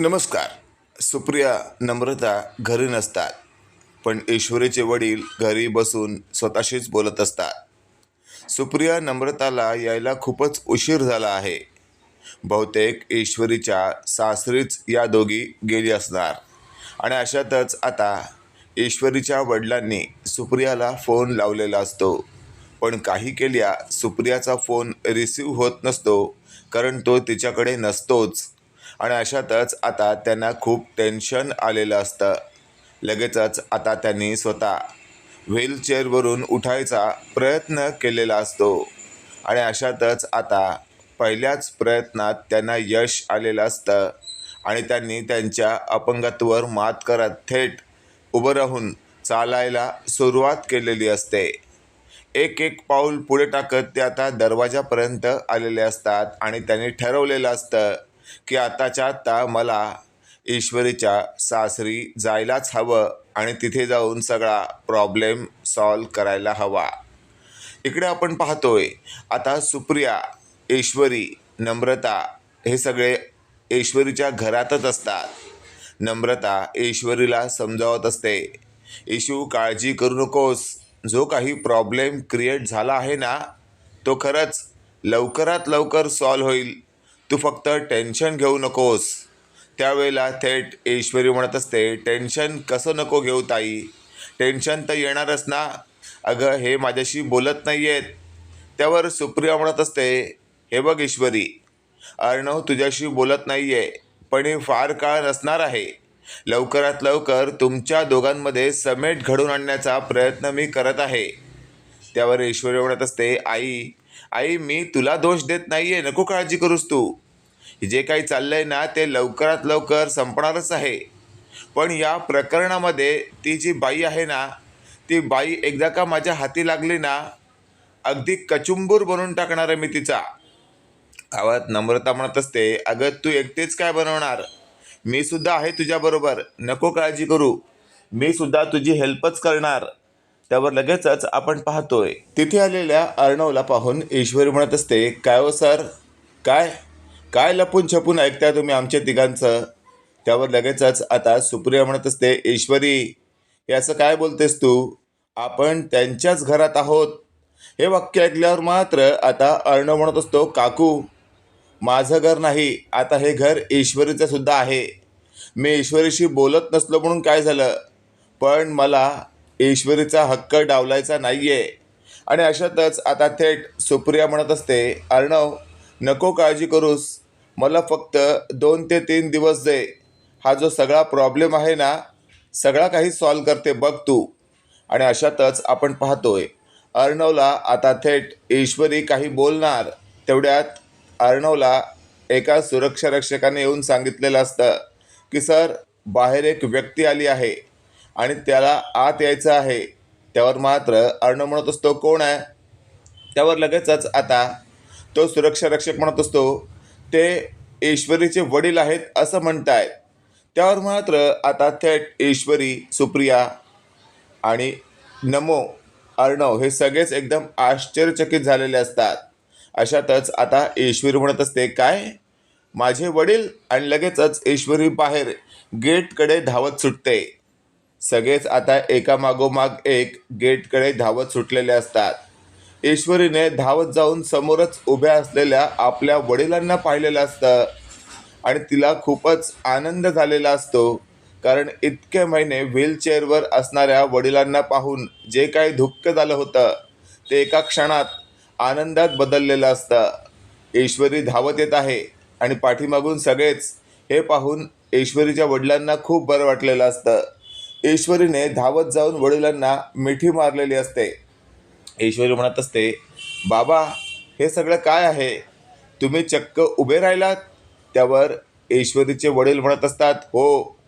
नमस्कार. सुप्रिया नम्रता घरी नसतात पण ईश्वरीचे वडील घरी बसून स्वतःशीच बोलत असतात. सुप्रिया नम्रताला यायला खूपच उशीर झाला आहे. बहुतेक ईश्वरीच्या सासरीच या दोघी गेली असणार. आणि अशातच आता ईश्वरीच्या वडिलांनी सुप्रियाला फोन लावलेला असतो. पण काही केल्या सुप्रियाचा फोन रिसीव होत नसतो कारण तो तिच्याकडे नसतोच. आणि अशातच आता त्यांना खूप टेन्शन आलेलं असतं. लगेचच आता त्यांनी स्वतः व्हीलचेअरवरून उठायचा प्रयत्न केलेला असतो. आणि अशातच आता पहिल्याच प्रयत्नात त्यांना यश आलेलं असतं. आणि त्यांनी त्यांच्या अपंगत्वावर मात करत थेट उभं राहून चालायला सुरुवात केलेली असते. एक एक पाऊल पुढे टाकत ते आता दरवाजापर्यंत आलेले असतात आणि त्यांनी ठरवलेलं असतं की आताच्या आत्ता मला ईश्वरीच्या सासरी जायलाच हवं आणि तिथे जाऊन सगळा प्रॉब्लेम सॉल्व करायला हवा. इकडे आपण पाहतोय आता सुप्रिया ईश्वरी नम्रता हे सगळे ईश्वरीच्या घरातच असतात. नम्रता ईश्वरीला समजावत असते येशू काळजी करू नकोस. जो काही प्रॉब्लेम क्रिएट झाला आहे ना तो खरंच लवकरात लवकर सॉल्व होईल. तू फक्त टेन्शन घेऊ नकोस. त्यावेळेला थेट ईश्वरी म्हणत असते टेन्शन कसं नको घेऊ ताई? टेन्शन तर येणारच ना. अगं हे माझ्याशी बोलत नाही आहेत त्यावर सुप्रिया म्हणत असते हे बघ ईश्वरी अर्णव तुझ्याशी बोलत नाही आहे पण हे फार काळ नसणार आहे. लवकरात लवकर तुमच्या दोघांमध्ये समेट घडून आणण्याचा प्रयत्न मी करत आहे. त्यावर ईश्वरी म्हणत असते आई आई मी तुला दोष देत नाही आहे नको काळजी करूस तू. जे काही चाललंय ना ते लवकरात लवकर संपणारच आहे. पण या प्रकरणामध्ये ती जी बाई आहे ना ती बाई एकदा का माझ्या हाती लागली ना अगदी कचुंबूर बनवून टाकणार आहे मी तिचा. आवाज नम्रता म्हणत असते अगं तू एकटेच काय बनवणार? मी सुद्धा आहे तुझ्याबरोबर नको काळजी करू. मी सुद्धा तुझी हेल्पच करणार. त्यावर लगेचच आपण पाहतोय. तिथे आलेल्या अर्णवला पाहून ईश्वरी म्हणत असते काय हो सर? काय? काय लपून छपून ऐकताय तुम्ही आमच्या तिघांचं? त्यावर लगेचच आता सुप्रिया म्हणत असते ईश्वरी हे असं काय बोलतेस तू? आपण त्यांच्याच घरात आहोत. हे वाक्य ऐकल्यावर मात्र आता अर्णव म्हणत असतो काकू माझं घर नाही आता हे घर ईश्वरीचं सुद्धा आहे. मी ईश्वरीशी बोलत नसलो म्हणून काय झालं? पण मला ईश्वरीचा हक्क डावलायचा नाही आहे आणि अशातच आता थेट सुप्रिया म्हणत असते अर्णव नको काळजी करूस. मला फक्त दोन ते तीन दिवस दे. हा जो सगळा प्रॉब्लेम आहे ना सगळा काही सॉल्व करते बघ तू. आणि अशातच आपण पाहतोय अर्णवला आता थेट ईश्वरी काही बोलणार. तेवढ्यात अर्णवला एका सुरक्षा रक्षकाने येऊन सांगितलेलं असतं की सर बाहेर एक व्यक्ती आली आहे. आणि त्याला आत यायचं आहे. त्यावर मात्र अर्णव म्हणत असतो कोण आहे? त्यावर लगेचच आता तो सुरक्षा रक्षक म्हणत असतो ते ईश्वरीचे वडील आहेत असं म्हणतायत त्यावर मात्र आता थेट ईश्वरी सुप्रिया आणि नमो अर्णव हे सगळेच एकदम आश्चर्यचकित झालेले असतात. अशातच आता ईश्वरी म्हणत असते काय? माझे वडील? आणि लगेचच ईश्वरी बाहेर गेटकडे धावत सुटते. सगळेच आता एकामागोमाग एक गेटकडे धावत सुटलेले असतात. ईश्वरीने धावत जाऊन समोरच उभ्या असलेल्या आपल्या वडिलांना पाहिलेलं असतं आणि तिला खूपच आनंद झालेला असतो. कारण इतके महिने व्हीलचेअरवर असणाऱ्या वडिलांना पाहून जे काही धुक्क झालं होतं ते एका क्षणात आनंदात बदललेलं असतं. ईश्वरी धावत येत आहे आणि पाठीमागून सगळेच हे पाहून ईश्वरीच्या वडिलांना खूप बरं वाटलेलं असतं. ईश्वरीने धावत जाऊन वडिलांना मिठी मारलेली असते. ईश्वरी म्हणत असते बाबा हे सगळं काय आहे? तुम्ही चक्क उभे राहिलात? त्यावर ईश्वरीचे वडील म्हणत असतात हो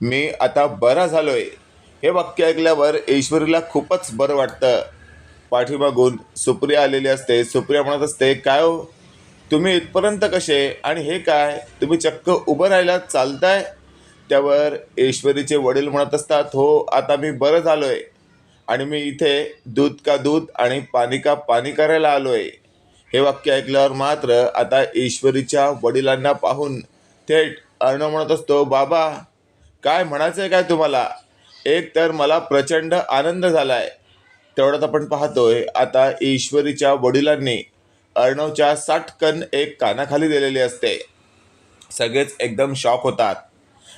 मी आता बरा झालोय. हे वाक्य ऐकल्यावर ईश्वरीला खूपच बरं वाटतं. पाठीमागून सुप्रिया आलेली असते. सुप्रिया म्हणत असते काय हो? तुम्ही इथपर्यंत कसे? आणि हे काय? तुम्ही चक्क उभं राहिलात चालताय? त्यावर ईश्वरीचे वडील म्हणत असतात हो आता मी बरं झालोय आणि मी इथे दूध का दूध आणि पाणी का पाणी करायला आलोय. हे वाक्य ऐकल्यावर मात्र आता ईश्वरीच्या वडिलांना पाहून थेट अर्णव म्हणत असतो बाबा काय म्हणायचं आहे काय तुम्हाला? एक तर मला प्रचंड आनंद झाला आहे तेवढ्यात आपण पाहतोय आता ईश्वरीच्या वडिलांनी अर्णवच्या साठकन एक कानाखाली दिलेली असते. सगळेच एकदम शॉक होतात.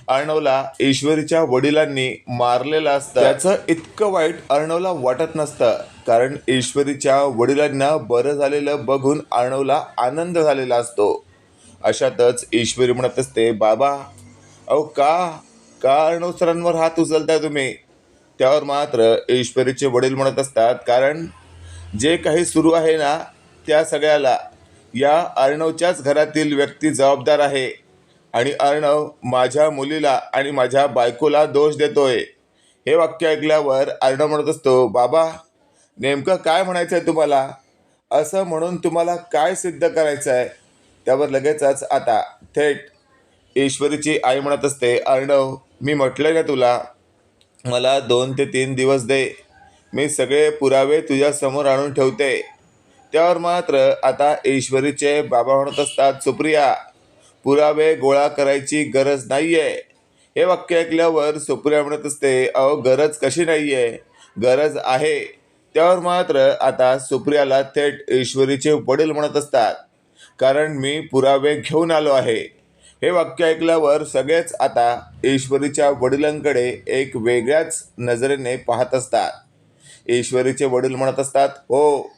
अर्णवला ईश्वरीच्या वडिलांनी मारलेलं असतं. त्याचं इतकं वाईट अर्णवला वाटत नसतं. कारण ईश्वरीच्या वडिलांना बरं झालेलं बघून अर्णवला आनंद झालेला असतो. अशातच ईश्वरी म्हणत असते बाबा अहो का का अर्णव सरांवर हात उचलताय तुम्ही? त्यावर मात्र ईश्वरीचे वडील म्हणत असतात कारण जे काही सुरू आहे ना त्या सगळ्याला या अर्णवच्याच घरातील व्यक्ती जबाबदार आहे. आणि अर्णव माझ्या मुलीला आणि माझ्या बायकोला दोष देतोय. हे वाक्य ऐकल्यावर अर्णव म्हणत असतो बाबा नेमकं काय म्हणायचं आहे तुम्हाला? असं म्हणून तुम्हाला काय सिद्ध करायचं आहे त्यावर लगेचच आता थेट ईश्वरीची आई म्हणत असते अर्णव मी म्हटलं ना तुला मला दोन ते तीन दिवस दे. मी सगळे पुरावे तुझ्यासमोर आणून ठेवते. त्यावर मात्र आता ईश्वरीचे बाबा म्हणत असतात सुप्रिया पुरावे गोळा करायची गरज नाही आहे हे वाक्य ऐकल्यावर सुप्रिया म्हणत असते अहो गरज कशी नाही आहे गरज आहे. त्यावर मात्र आता सुप्रियाला थेट ईश्वरीचे वडील म्हणत असतात कारण मी पुरावे घेऊन आलो आहे. हे वाक्य ऐकल्यावर सगळेच आता ईश्वरीच्या वडिलांकडे एक वेगळ्याच नजरेने पाहत असतात. ईश्वरीचे वडील म्हणत असतात हो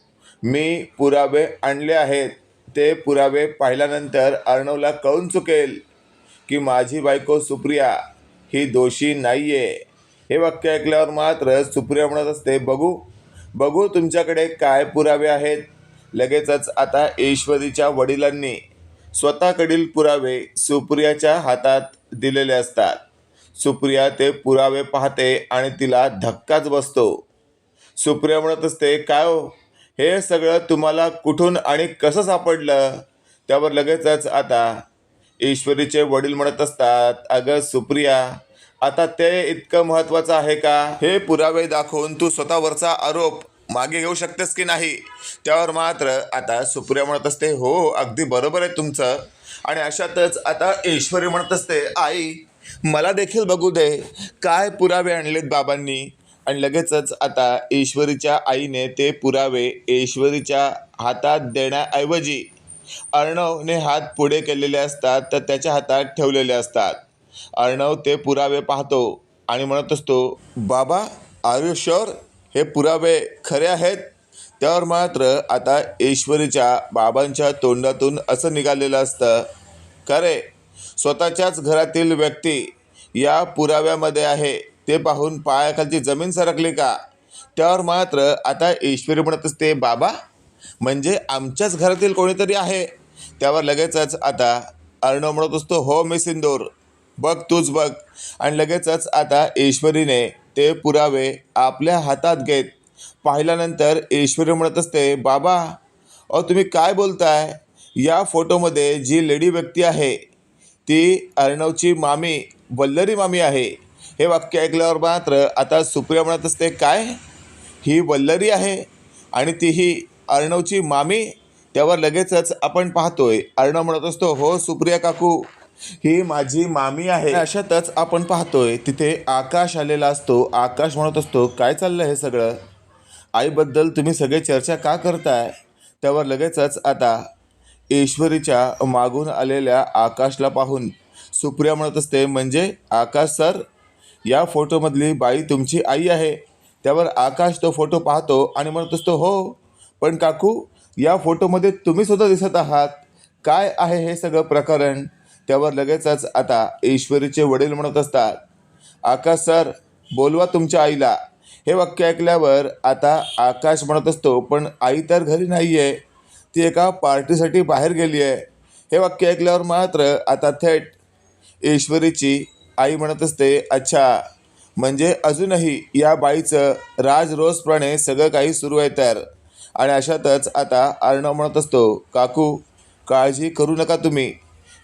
मी पुरावे आणले आहेत. ते पुरावे पाहिल्यानंतर अर्णवला कळून चुकेल की माझी बायको सुप्रिया ही दोषी नाही आहे हे वाक्य ऐकल्यावर मात्र सुप्रिया म्हणत असते बघू बघू तुमच्याकडे काय पुरावे आहेत. लगेचच आता ईश्वरीच्या वडिलांनी स्वतःकडील पुरावे सुप्रियाच्या हातात दिलेले असतात. सुप्रिया ते पुरावे पाहते आणि तिला धक्काच बसतो. सुप्रिया म्हणत असते काय हो? हे सगळं तुम्हाला कुठून आणि कसं सापडलं? त्यावर लगेचच आता. ईश्वरीचे वडील म्हणत असतात अगं सुप्रिया आता ते इतकं महत्त्वाचं आहे का? हे पुरावे दाखवून तू स्वतःवरचा आरोप मागे घेऊ शकतेस की नाही? त्यावर मात्र आता सुप्रिया म्हणत असते हो अगदी बरोबर आहे तुमचं. आणि अशातच आता ईश्वरी म्हणत असते आई मला देखील बघू दे. काय पुरावे आणलेत बाबांनी? आणि लगेचच आता ईश्वरीच्या आईने ते पुरावे ईश्वरीच्या हातात देण्याऐवजी अर्णवने हात पुढे केलेले असतात तर त्याच्या हातात ठेवलेले असतात. अर्णव ते पुरावे पाहतो आणि म्हणत असतो बाबा आर यू शुअर हे पुरावे खरे आहेत? त्यावर मात्र आता ईश्वरीच्या बाबांच्या तोंडातून असं निघालेलं असतं खरे स्वतःच्याच घरातील व्यक्ती या पुराव्यामध्ये आहे. ते पाहून पायाखालची जमीन सरकली का? त्यावर मात्र आता ईश्वरी म्हणत असते बाबा म्हणजे आमच्याच घरातील कोणीतरी आहे. त्यावर लगेचच आता अर्णव म्हणत असतो हो मी सिंदूर. बघ तूच बघ. आणि लगेचच आता ईश्वरीने ते पुरावे आपल्या हातात घेत पाहिल्यानंतर ईश्वरी म्हणत असते बाबा अहो तुम्ही काय बोलताय? या फोटोमध्ये जी लेडी व्यक्ती आहे ती अर्णवची मामी वल्लरी मामी आहे. हे वाक्य ऐकल्यावर मात्र आता सुप्रिया म्हणत असते काय? ही वल्लरी आहे आणि ती ही अर्णवची मामी? त्यावर लगेचच आपण पाहतोय. अर्णव म्हणत असतो हो सुप्रिया काकू ही माझी मामी आहे. अशातच आपण पाहतोय तिथे आकाश आलेला असतो. आकाश म्हणत असतो काय चाललं हे सगळं? आईबद्दल तुम्ही सगळे चर्चा का करताय? त्यावर लगेचच आता ईश्वरीच्या मागून आलेल्या आकाशला पाहून सुप्रिया म्हणत असते म्हणजे आकाश सर या फोटोमधली बाई तुमची आई आहे. त्यावर आकाश तो फोटो पाहतो आणि म्हणत असतो हो पण काकू या फोटोमध्ये तुम्ही सुद्धा दिसत आहात. काय आहे हे सगळं प्रकरण? त्यावर लगेचच आता ईश्वरीचे वडील म्हणत असतात आकाश सर बोलवा तुमच्या आईला. हे वाक्य ऐकल्यावर आता आकाश म्हणत असतो पण आई तर घरी नाही आहे ती एका पार्टीसाठी बाहेर गेली आहे हे वाक्य ऐकल्यावर मात्र आता थेट ईश्वरीची आई म्हणत असते अच्छा. म्हणजे अजूनही या बाईचं राजरोसप्रमाणे सगळं काही सुरू आहे तर. आणि अशातच आता अर्णव म्हणत असतो काकू काळजी करू नका तुम्ही.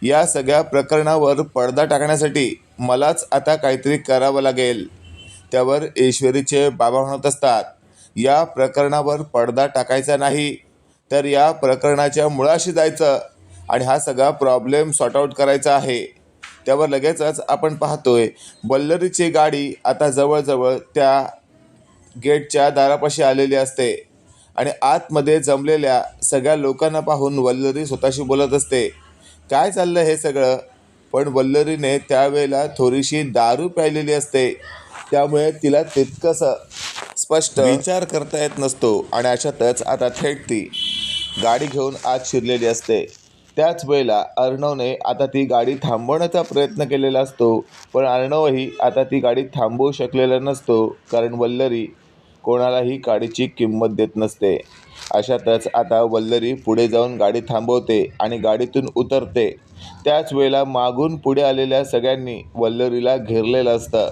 या सगळ्या प्रकरणावर पडदा टाकण्यासाठी मलाच आता काहीतरी करावं लागेल. त्यावर ईश्वरीचे बाबा म्हणत असतात या प्रकरणावर पडदा टाकायचा नाही तर या प्रकरणाच्या मुळाशी जायचं आणि हा सगळा प्रॉब्लेम सॉर्ट आऊट करायचा आहे. त्यावर लगेचच आपण पाहतोय वल्लरीची गाडी आता जवळजवळ त्या गेटच्या दारापाशी आलेली असते आणि आतमध्ये जमलेल्या सगळ्या लोकांना पाहून वल्लरी स्वतःशी बोलत असते. काय चाललं हे सगळं? पण वल्लरीने त्यावेळेला थोडीशी दारू प्यायलेली असते. त्यामुळे तिला तितकंसं स्पष्ट विचार करता येत नसतो आणि अशातच आता थेट ती गाडी घेऊन आत शिरलेली असते. त्याच वेळेला अर्णवने आता ती गाडी थांबवण्याचा प्रयत्न केलेला असतो पण अर्णवही आता ती गाडी थांबवू शकलेला नसतो कारण वल्लरी कोणालाही गाडीची किंमत देत नसते. अशातच आता वल्लरी पुढे जाऊन गाडी थांबवते आणि गाडीतून उतरते. त्याच वेळेला मागून पुढे आलेल्या सगळ्यांनी वल्लरीला घेरलेलं असतं.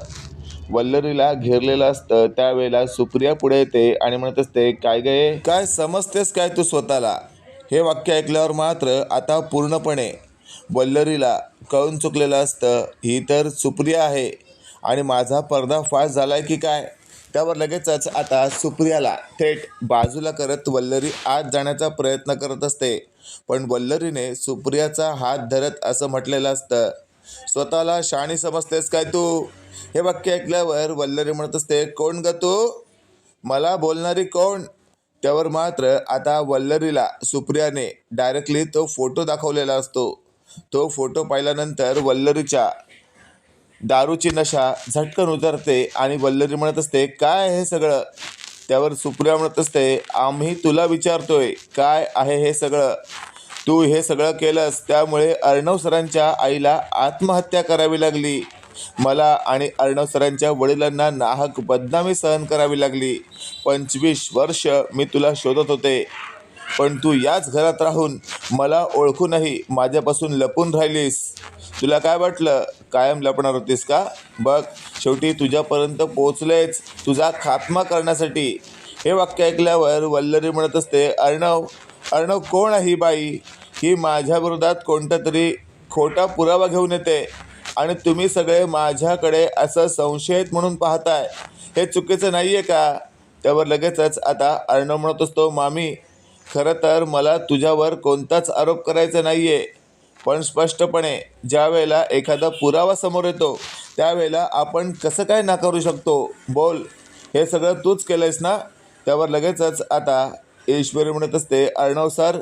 वल्लरीला घेरलेलं असतं त्यावेळेला सुप्रिया पुढे येते आणि म्हणत असते काय गे काय समजतेस काय तू स्वतःला? हे वाक्य ऐकल्यावर मात्र आता पूर्णपणे वल्लरीला कळून चुकलेलं असतं ही तर सुप्रिया आहे आणि माझा पर्दाफाश आहे की काय? त्यावर लगेचच आता सुप्रियाला थेट बाजूला करत वल्लरी आत जाण्याचा प्रयत्न करत असते. पण वल्लरीने सुप्रियाचा हात धरत असं म्हटलेलं असतं स्वतःला शाणी समजतेस काय तू? हे वाक्य ऐकल्यावर वल्लरी म्हणत असते कोण ग तू? मला बोलणारी कोण? त्यावर मात्र आता वल्लरीला सुप्रियाने डायरेक्टली तो फोटो दाखवलेला असतो. तो फोटो पाहिल्यानंतर वल्लरीच्या दारूची नशा झटकन उतरते आणि वल्लरी म्हणत असते काय हे सगळं? त्यावर सुप्रिया म्हणत असते आम्ही तुला विचारतोय काय आहे हे सगळं? तू हे सगळं केलंस त्यामुळे अर्णव सरांच्या आईला आत्महत्या करावी लागली. मला आणि अर्णव सरांच्या वडिलांना नाहक बदनामी सहन करावी लागली. पंचवीस वर्ष मी तुला शोधत होते. पण तू याच घरात राहून मला ओळखूनही माझ्यापासून लपून राहिलीस. तुला काय वाटलं? कायम लपणार होतीस का? बघ शेवटी तुझ्यापर्यंत पोचलेच तुझा खात्मा करण्यासाठी. हे वाक्य ऐकल्यावर वल्लरी म्हणत असते अर्णव अर्णव कोण आहे ही बाई? ही माझ्या विरोधात कोणता तरी खोटा पुरावा घेऊन येते. आणि तुम्ही सगळे माझ्याकडे असं संशयित म्हणून पाहताय. हे चुकीचं नाही आहे का? त्यावर लगेचच आता अर्णव म्हणत असतो मामी खरं तर मला तुझ्यावर कोणताच आरोप करायचा नाही आहे पण स्पष्टपणे ज्या वेळेला एखादा पुरावा समोर येतो त्यावेळेला आपण कसं काय नाकारू शकतो? बोल. हे सगळं तूच केलं आहेस ना? त्यावर लगेचच आता ईश्वरी म्हणत असते अर्णव सर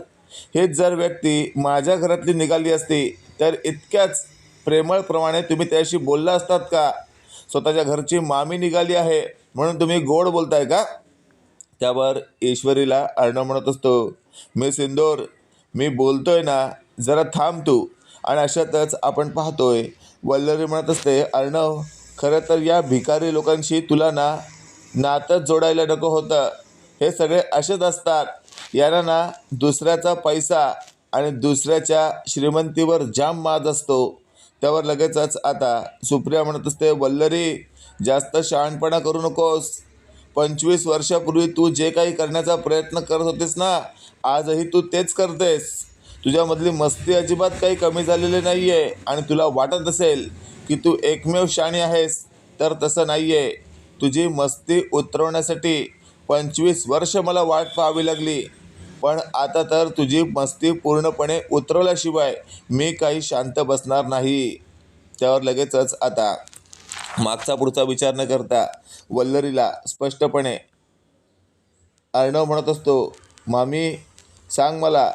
हेच जर व्यक्ती माझ्या घरातली निघाली असती तर इतक्याच प्रेमळप्रमाणे तुम्ही त्याशी बोलला असतात का? स्वतःच्या घरची मामी निघाली आहे म्हणून तुम्ही गोड बोलताय का? त्यावर ईश्वरीला अर्णव म्हणत असतो मी सिंदोर मी बोलतोय ना जरा थांब तू. आणि अशातच आपण पाहतोय वल्लरी म्हणत असते अर्णव खरं तर या भिकारी लोकांशी तुला ना नातं जोडायला नको होतं. हे सगळे असेच असतात. यांना ना दुसऱ्याचा पैसा आणि दुसऱ्याच्या श्रीमंतीवर जाम माज असतो. त्यावर लगेचच आता सुप्रिया म्हणत असते वल्लरी जास्त शहाणपणा करू नकोस. पंचवीस वर्षापूर्वी तू जे काही करण्याचा प्रयत्न करत होतीस ना आजही तू तेच करतेस. तुझ्यामधली मस्ती अजिबात काही कमी झालेली नाही आहे आणि तुला वाटत असेल की तू एकमेव शाणी आहेस तर तसं नाही आहे तुझी मस्ती उतरवण्यासाठी पंचवीस वर्ष मला वाट पाहावी लागली. पण आता तर तुझी मस्ती पूर्णपणे उतरवल्याशिवाय मी काही शांत बसणार नाही. त्यावर लगेचच आता मागचा पुढचा विचार न करता वल्लरीला स्पष्टपणे अर्णव म्हणत असतो मामी सांग मला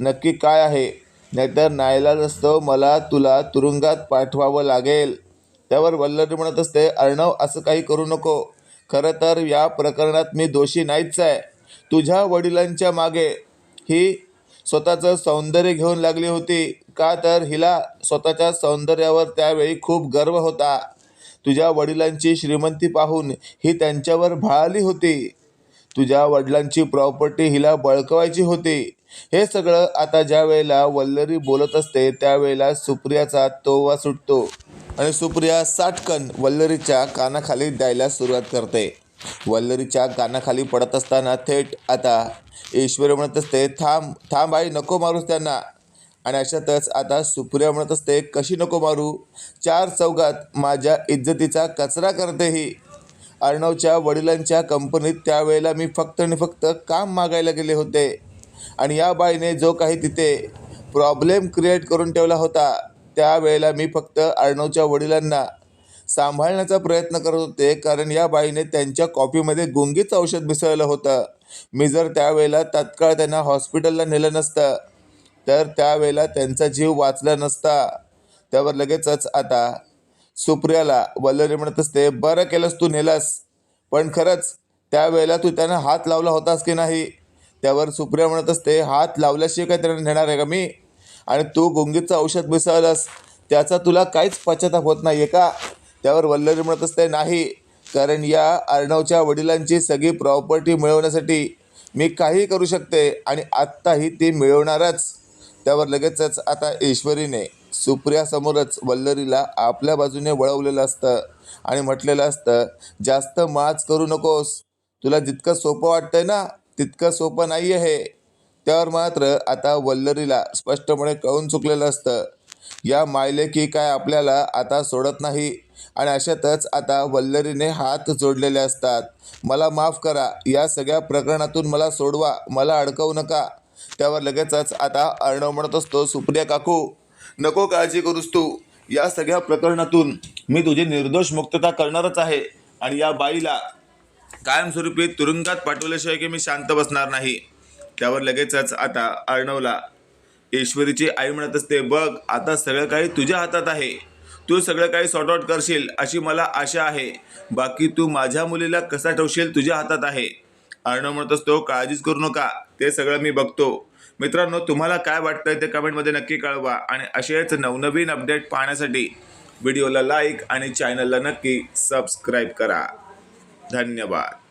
नक्की काय आहे? नाहीतर नाईलाज असतो मला तुला तुरुंगात पाठवावं लागेल. त्यावर वल्लरी म्हणत असते अर्णव असं काही करू नको. खरं तर या प्रकरणात मी दोषी नाहीच आहे. तुझ्या वडिलांच्या मागे ही स्वतःचं सौंदर्य घेऊन लागली होती. का तर हिला स्वतःच्या सौंदर्यावर त्यावेळी खूप गर्व होता. तुझ्या वडिलांची श्रीमंती पाहून ही त्यांच्यावर भाळली होती. तुझ्या वडिलांची प्रॉपर्टी हिला बळकवायची होती. हे सगळं आता ज्या वेळेला वल्लरी बोलत असते त्यावेळेला सुप्रियाचा तोवा सुटतो. आणि सुप्रिया साटकन वल्लरीच्या कानाखाली द्यायला सुरुवात करते. वल्लरीच्या कानाखाली पडत असताना थेट आता ईश्वरी म्हणत असते थांब थांब आई नको मारूस त्यांना. आणि अशातच आता सुप्रिया म्हणत असते कशी नको मारू? चार चौघात माझ्या इज्जतीचा कचरा करते ही. अर्णवच्या वडिलांच्या कंपनीत त्यावेळेला मी फक्त आणि फक्त काम मागायला गेले होते. आणि या बाईने जो काही तिथे प्रॉब्लेम क्रिएट करून ठेवला होता त्यावेळेला मी फक्त अर्णवच्या वडिलांना सांभाळण्याचा प्रयत्न करत होते कारण या बाईने त्यांच्या कॉफीमध्ये गुंगीचं औषध मिसळलं होतं. मी जर त्यावेळेला तत्काळ त्यांना हॉस्पिटलला नेलं नसतं तर त्यावेळेला त्यांचा जीव वाचला नसता. त्यावर लगेचच आता सुप्रियाला वल्लरी म्हणत असते बरं केलंस तू नेलास पण खरंच त्यावेळेला तू त्यांना हात लावला होतास की नाही? त्यावर सुप्रिया म्हणत असते हात लावल्याशिवाय काय त्यांना नेणार आहे का मी? आणि तू गुंगीचं औषध मिसळलंस त्याचा तुला काहीच पश्चाताप होत नाही आहे का? त्यावर वल्लरी म्हणत असते नाही कारण या अर्णवच्या वडिलांची सगळी प्रॉपर्टी मिळवण्यासाठी मी काही करू शकते आणि आत्ताही ती मिळवणारच. त्यावर लगेचच आता ईश्वरीने सुप्रियासमोरच वल्लरीला आपल्या बाजूने वळवलेलं असतं आणि म्हटलेलं असतं जास्त माच करू नकोस. तुला जितकं सोपं वाटतंय ना तितकं सोपं नाही आहे त्यावर मात्र आता वल्लरीला स्पष्टपणे कळून चुकलेलं असतं. या मायलेकी काय आपल्याला आता सोडत नाही? आणि अशातच आता वल्लरीने हात जोडलेले असतात. मला माफ करा या सगळ्या प्रकरणातून मला सोडवा मला अडकवू नका. त्यावर लगेचच आता अर्णव म्हणत असतो सुप्रिया काकू नको काळजी करूस तू. या सगळ्या प्रकरणातून मी तुझी निर्दोष मुक्तता करणारच आहे. आणि या बाईला कायमस्वरूपी तुरुंगात पाठवल्याशिवाय की मी शांत बसणार नाही. त्यावर लगेचच आता अर्णवला ईश्वरीची आई म्हणत असते बघ आता सगळं काही तुझ्या हातात आहे. तू सगळं काही सॉर्ट आउट करशील अशी मला आशा आहे. बाकी तू माझ्या मुलीला कसा ठेवशील तुझ्या हातात आहे. अर्णव म्हणत असतो काळजीच करू नका ते सगळं मी बघतो. मित्रांनो तुम्हाला काय वाटतंय ते कमेंटमध्ये नक्की कळवा आणि असेच नवनवीन अपडेट पाहण्यासाठी व्हिडिओला लाईक आणि चॅनलला नक्की सबस्क्राईब करा. धन्यवाद.